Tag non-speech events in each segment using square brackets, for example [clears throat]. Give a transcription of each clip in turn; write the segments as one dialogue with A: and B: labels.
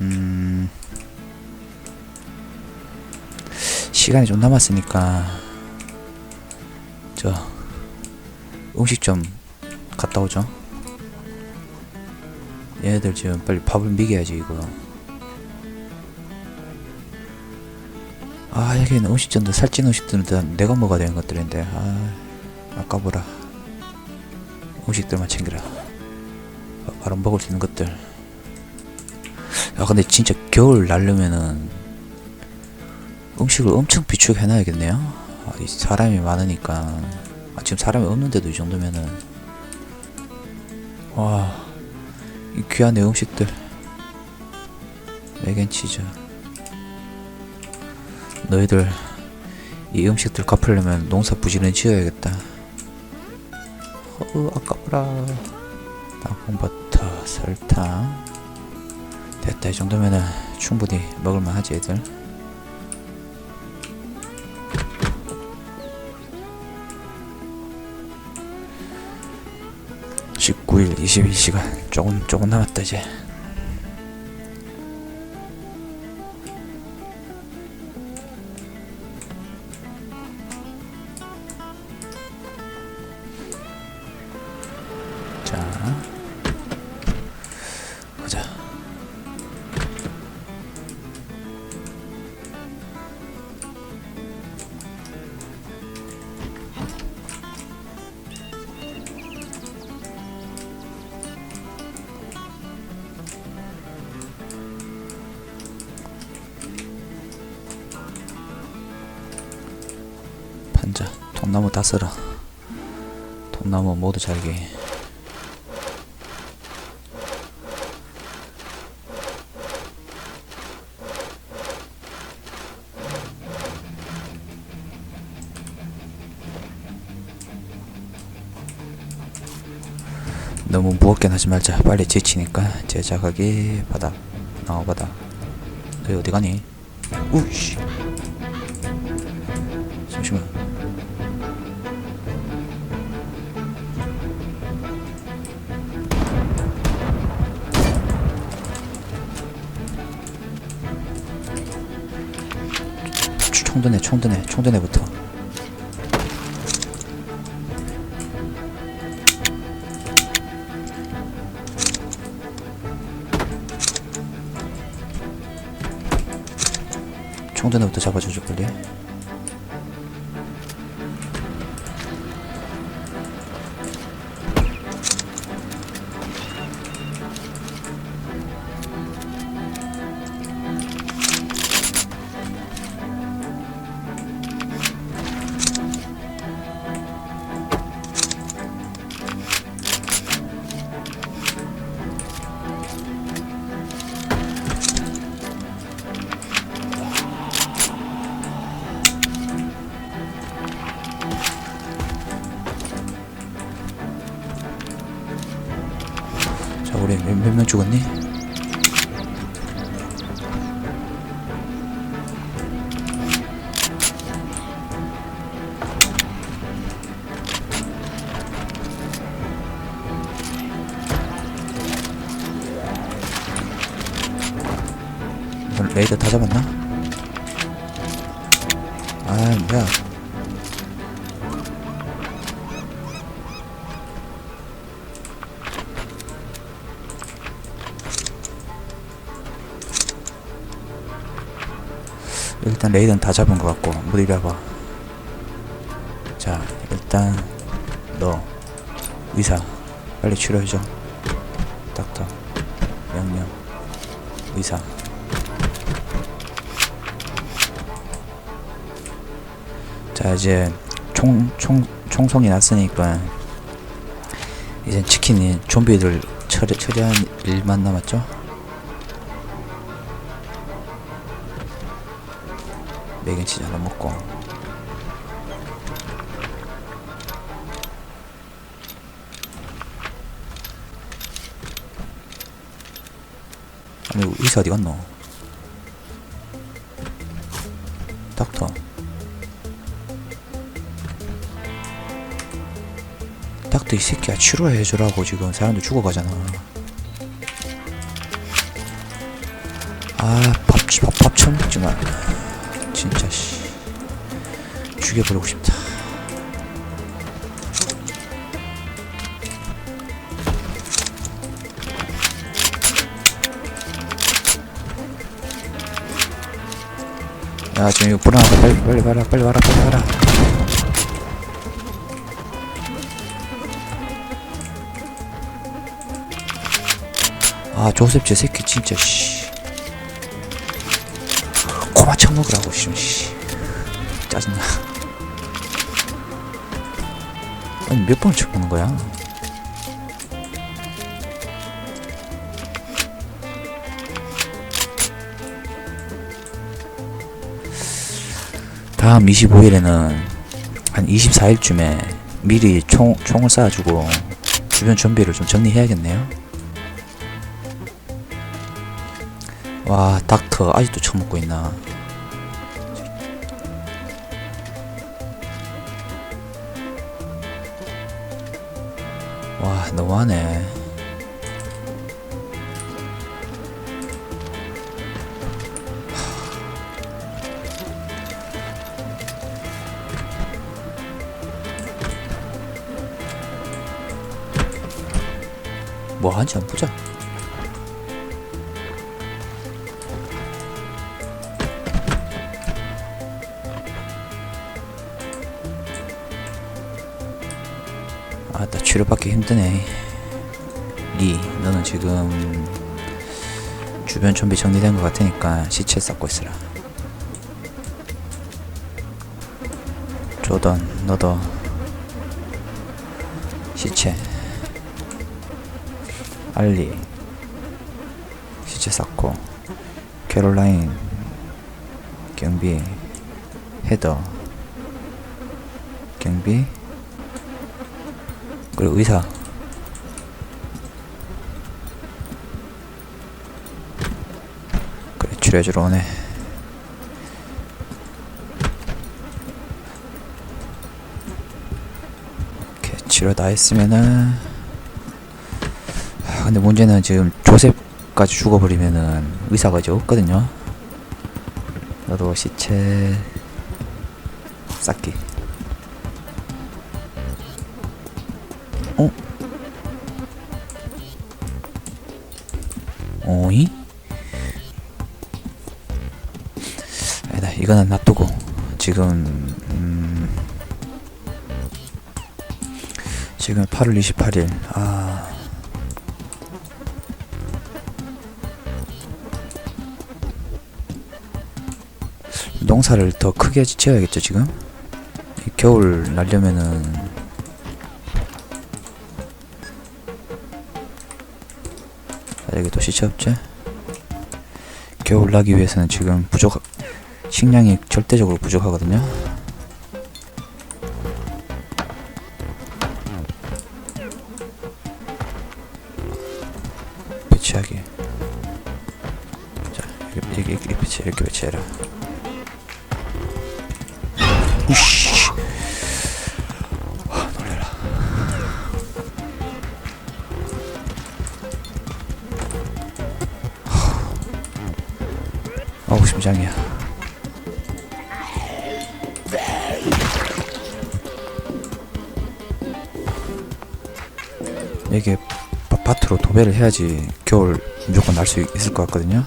A: 음. 시간이 좀 남았으니까 저 음식 좀 갔다 오죠. 얘네들 지금 빨리 밥을 먹여야지 이거. 아 여기는 음식점도 살찐 음식들은 다 내가 먹어야 되는 것들인데. 아 아까보라. 음식들만 챙기라. 바- 바로 먹을 수 있는 것들 야 근데 진짜 겨울 날려면은 음식을 엄청 비축해 놔야겠네요 아, 이 사람이 많으니까 아, 지금 사람이 없는데도 이 정도면은 와 이 귀한 내 음식들 맥앤치즈 너희들 이 음식들 갚으려면 농사 부지런 지어야겠다. 어, 아까워라. 땅콩버터, 설탕. 됐다. 이 정도면은 충분히 먹을만 하지, 애들. (19일) (22시간) 조금 조금 남았다 이제 통나무 다 쓸어. 통나무 모두 잘게. 너무 무겁게 하지 말자. 빨리 지치니까. 제작하기 바닥 나와 바닥 너희 어디 가니? 우씨 총드네 총드네 총드네부터. 총드네부터 잡아주죠 빨리 몇 명 죽었니? 너 레이더 다 잡았나? 아 뭐야 일단 레이더는 다 잡은 것 같고 못 이려봐. 자 일단 너 의사 빨리 치료해줘. 닥터 명령 의사. 자 이제 총, 총, 총성이 났으니까 이제 치킨이 좀비들 처리, 처리한 일만 남았죠 맥앤치즈 하나 먹고. 아니 의사 어디 갔노? 닥터. 닥터 이 새끼야 치료해주라고 지금. 사람들 죽어가잖아. 아 밥 밥, 밥 처음 먹지만. 진짜 씨 죽여버리고 싶다. 야 지금 이거 불안하다 빨리 빨리 가라 빨리 가라 빨리 가라. 아 조셉 저 새끼 진짜 씨. 고마 쳐먹으라고 씨, 씨. 짜증나 아니 몇 번을 쳐먹는 거야? 다음 25일에는 한 24일쯤에 미리 총, 총을 쏴가지고 주변 좀비를 좀 정리해야겠네요. 와 닥터 아직도 처먹고 있나 너무하네. 뭐 하는지 한번 보자 아나 치료받기 힘드네. 리 너는 지금 주변 좀비 정리된 것 같으니까 시체 쌓고 있으라. 조던 너도 시체. 알리 시체 쌓고 캐롤라인 경비 헤더 경비 그리고 의사. 그래 치료해주러 오네. 이렇게 치료 다 했으면은. 아, 근데 문제는 지금 조셉까지 죽어버리면은 의사가 이제 없거든요. 너도 시체 쌓기 이거는 놔두고 지금 음 지금 8월 28일. 아. 농사를 더 크게 지어야겠죠 지금? 이 겨울 날려면은. 아, 여기 또 시체 없지? 겨울 나기 위해서는 지금 부족 식량이 절대적으로 부족하거든요. 배치하기. 자 이렇게, 이렇게 배치 이렇게 배치해라. 우씨. 와 놀래라. 심장이야 이게 바- 밭으로 도배를 해야지 겨울 무조건 날 수 있을 것 같거든요.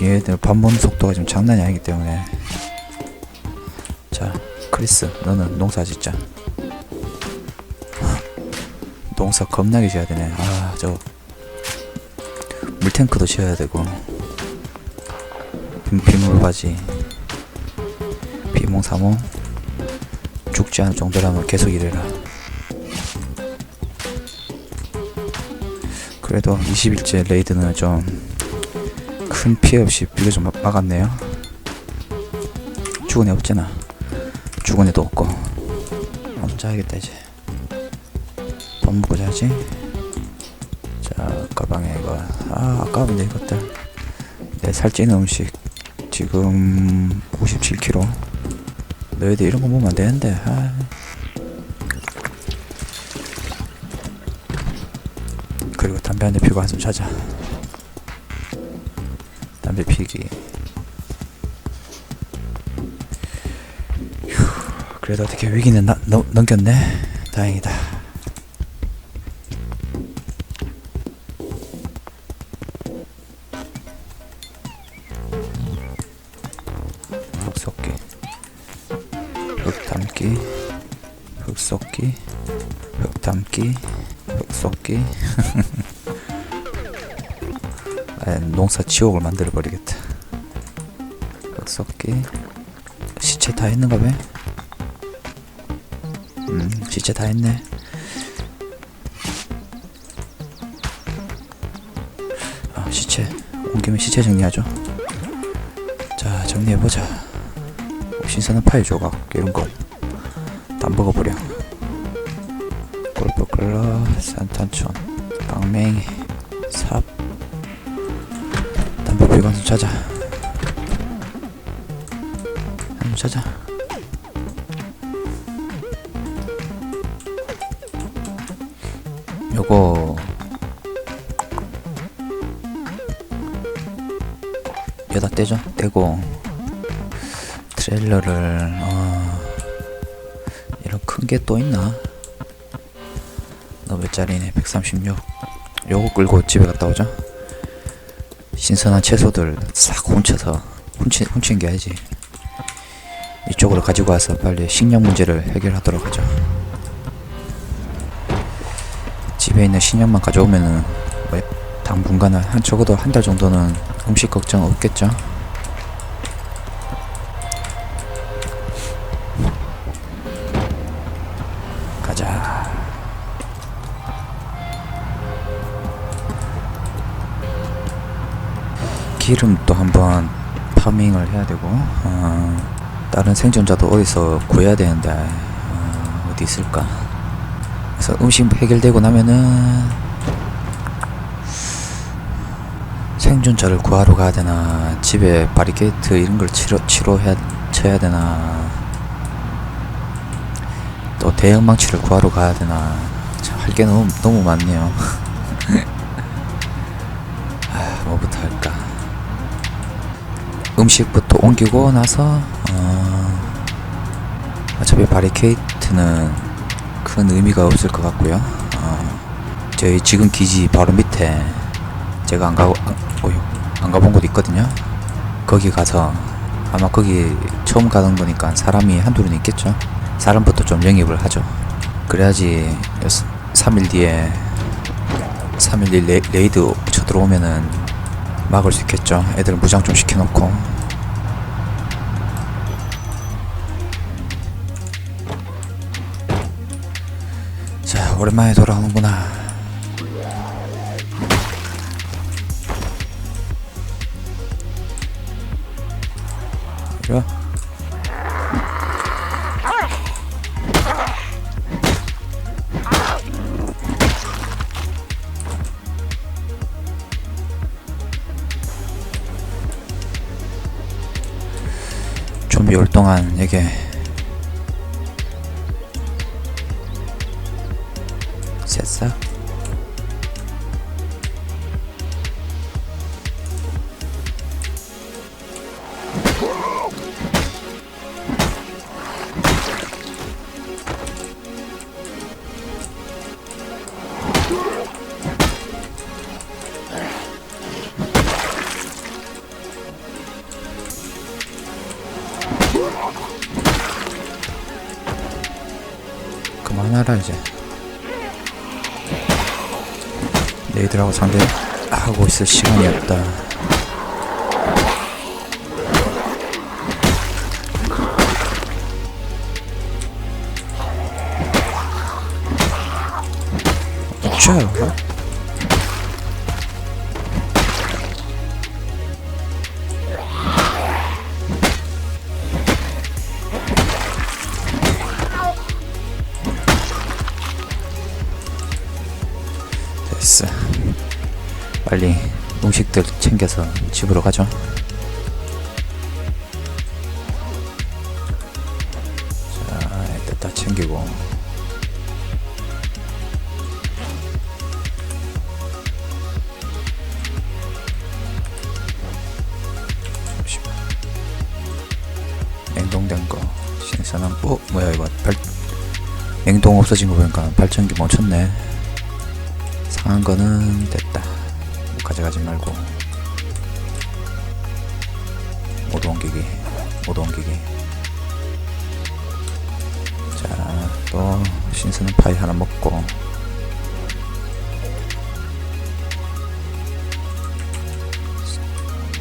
A: 얘들 밥 먹는 속도가 좀 장난이 아니기 때문에. 자 크리스 너는 농사 짓자. [laughs] 농사 겁나게 지어야 되네. 아 저 물탱크도 지어야 되고. 비- 비물바지. 비몽사몽. 죽지 않을 정도라면 계속 일해라 그래도 20일째 레이드는 좀 큰 피해 없이 비교적 막- 막았네요. 죽은 애 없잖아 죽은 애도 없고. 한번 자야겠다 이제. 밥 먹고 자지. 자 가방에 이거. 아 아까운데 이것들. 내 살찌는 음식 지금 57kg 너희들 이런 거 먹으면 안 되는데. 아. 담배 한대 피고 한숨 자자 담배 피기. 휴, 그래도 어떻게 위기는 나, 넘, 넘겼네. 다행이다. 흙 섞기, 흙 담기, 흙 섞기, 흙 담기, 흙 섞기. [laughs] 아, 농사 지옥을 만들어 버리겠다. 흙 섞기. 시체 다 했는가 봐. 음, 시체 다 했네. 아, 시체. 온 김에 시체 정리하죠. 자, 정리해보자. 신선한 파일 조각, 이런 거. 다 먹어버려. 골프클러, 산탄촌, 강맹이, 비관수 찾아. 한번 찾아. 요거. 여기다 떼죠? 떼고. 트레일러를 어 이런 큰 게 또 있나? 너 몇 짜리네 136 요거 끌고 집에 갔다 오죠 신선한 채소들 싹 훔쳐서 훔치, 훔친 게 아니지 이쪽으로 가지고 와서 빨리 식량 문제를 해결하도록 하죠 집에 있는 식량만 가져오면은 뭐 당분간은 한 적어도 한 달 정도는 음식 걱정 없겠죠. 기름도 한번 파밍을 해야 되고 어, 다른 생존자도 어디서 구해야 되는데 어, 어디 있을까? 그래서 음식 해결되고 나면은 생존자를 구하러 가야 되나 집에 바리케이트 이런 걸 치료 치료해야 쳐야 되나 또 대형 망치를 구하러 가야 되나 참할게 너무 너무 많네요. [laughs] 음식부터 옮기고 나서 어, 어차피 바리케이트는 큰 의미가 없을 것 같고요. 어, 저희 지금 기지 바로 밑에 제가 안 가고 안, 가본 곳 있거든요. 거기 가서 아마 거기 처음 가는 거니까 사람이 한둘은 있겠죠. 사람부터 좀 영입을 하죠. 그래야지 3일 뒤에 3일 뒤 레, 레이드 쳐들어오면은 막을 수 있겠죠. 애들 무장 좀 시켜놓고 자 오랜만에 돌아오는구나. 이리 하라 이제. 너희들하고 상대하고 있을 시간이 없다 나이스. 빨리 음식들 챙겨서 집으로 가죠. 자 일단 다 챙기고. 냉동된 거. 신선한 어 뭐야 이거. 발 냉동 없어진 거 보니까 발전기 멈췄네. 한 거는 됐다. 뭐 가져가지 말고. 모두 옮기기 모두 옮기기 자 또 신선한 파이 하나 먹고.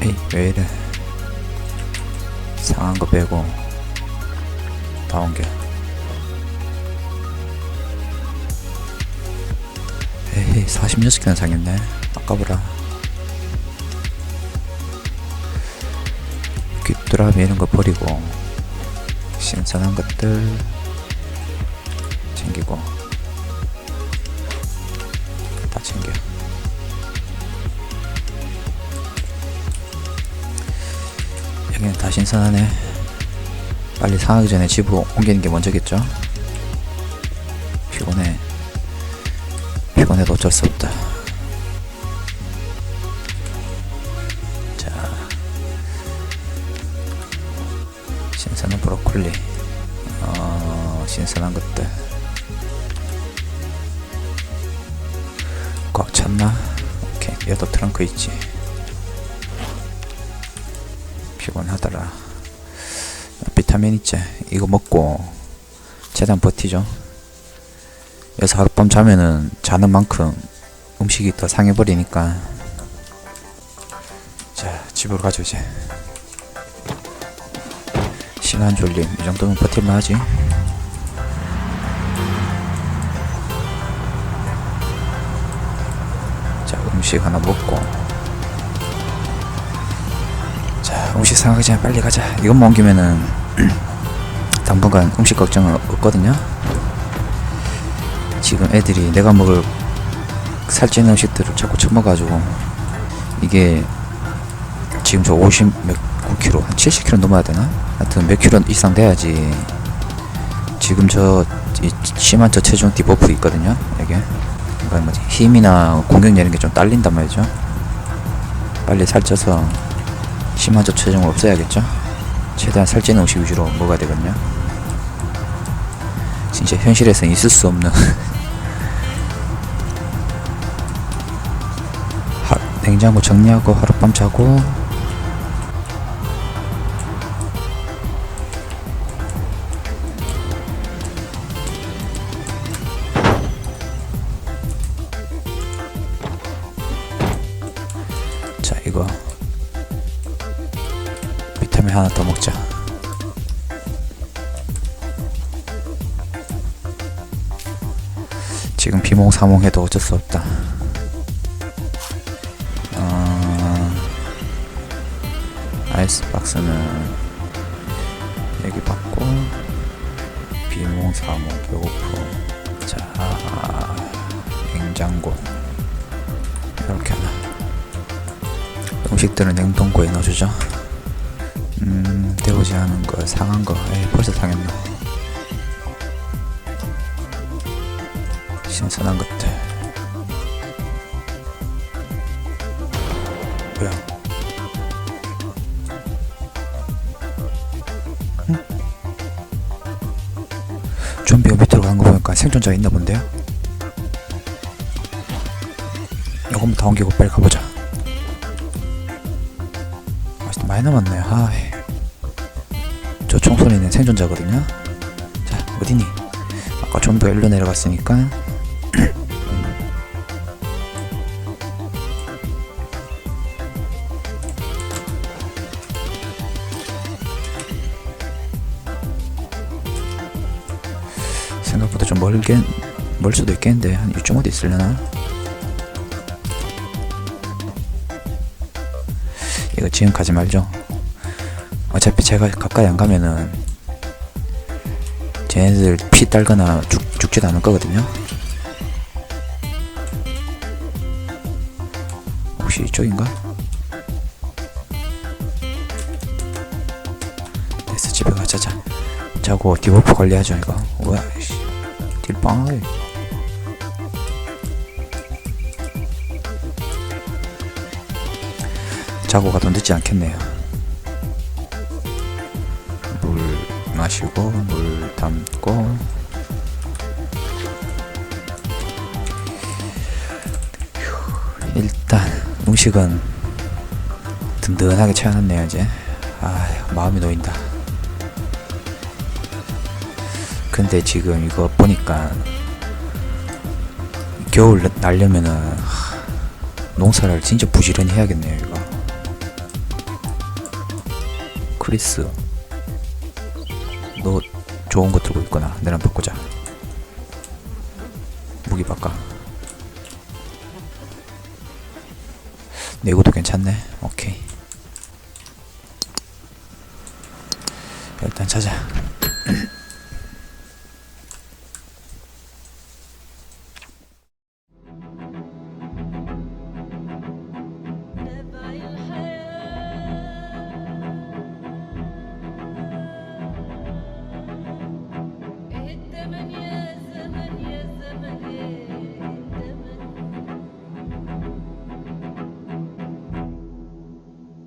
A: 에이 왜 이래? 상한 거 빼고 다 옮겨 에이 46개나 상했네. 아까보라 귀뚜라미 이런 거 버리고 신선한 것들 챙기고 다 챙겨. 여기는 다 신선하네. 빨리 상하기 전에 집으로 옮기는 게 먼저겠죠 해도 어쩔 수 없다. 자 신선한 브로콜리. 어 신선한 것들. 꽉 찼나? 오케이 얘도 트렁크 있지. 피곤하더라. 비타민 있지? 이거 먹고 최대한 버티죠 여기서 하룻밤 자면은 자는 만큼 음식이 더 상해버리니까. 자 집으로 가죠 이제. 시간 졸림. 이 정도면 버틸만 하지. 자 음식 하나 먹고. 자 음식 상하기 전에 빨리 가자. 이것만 옮기면은 [clears throat] 당분간 음식 걱정은 없거든요 지금 애들이 내가 먹을 살찌는 음식들을 자꾸 처먹어가지고 이게 지금 저 50몇 9kg 한 70kg 넘어야 되나? 하여튼 몇 킬로 이상 돼야지. 지금 저이 심한 저 체중 디버프 있거든요 이게. 그러니까 뭐지 힘이나 공격력 이런 게 좀 딸린단 말이죠. 빨리 살쪄서 심한 저 체중을 없애야겠죠? 최대한 살찌는 음식 위주로 먹어야 되거든요 진짜 현실에서는 있을 수 없는 [laughs] 하, 냉장고 정리하고 하룻밤 자고. 자 이거. 비타민 하나 더 먹자 지금 비몽사몽해도 어쩔 수 없다 어... 아이스박스는 여기 받고 비몽사몽 배고프 자 냉장고 이렇게 하나 음식들은 냉동고에 넣어주죠. 음, 데우지 않은 거, 상한 거, 에이, 벌써 상했네. 신선한 것들. 뭐야? 응? 좀비가 밑으로 간거 보니까 생존자가 있나 본데요? 요거만 다 옮기고 빨리 가보자. 아직도 많이 남았네. 아, 저 총소리는 생존자거든요. 자, 어디니? 아까 좀더 일로 내려갔으니까. 생각보다 좀 멀게 멀 수도 있겠는데 한 이쯤 어디 있으려나? 이거 지금 가지 말죠. 어차피 제가 가까이 안 가면은 쟤네들 피 딸거나 죽, 죽지도 않을 거거든요. 혹시 이쪽인가? 됐어 집에 가자 자. 자고 디버프 관리하죠 이거. 뭐야 씨. 딜빵 자고 가도 늦지 않겠네요. 물, 마시고 물 담고 휴, 일단 음식은 든든하게 채워놨네요 이제 아 마음이 놓인다 근데 지금 이거 보니까 겨울 나- 날려면은 하, 농사를 진짜 부지런히 해야겠네요 이거. 크리스 너 좋은 거 들고 있거나 내랑 바꾸자. 무기 바꿔. 내구도 괜찮네? 오케이. 일단 자자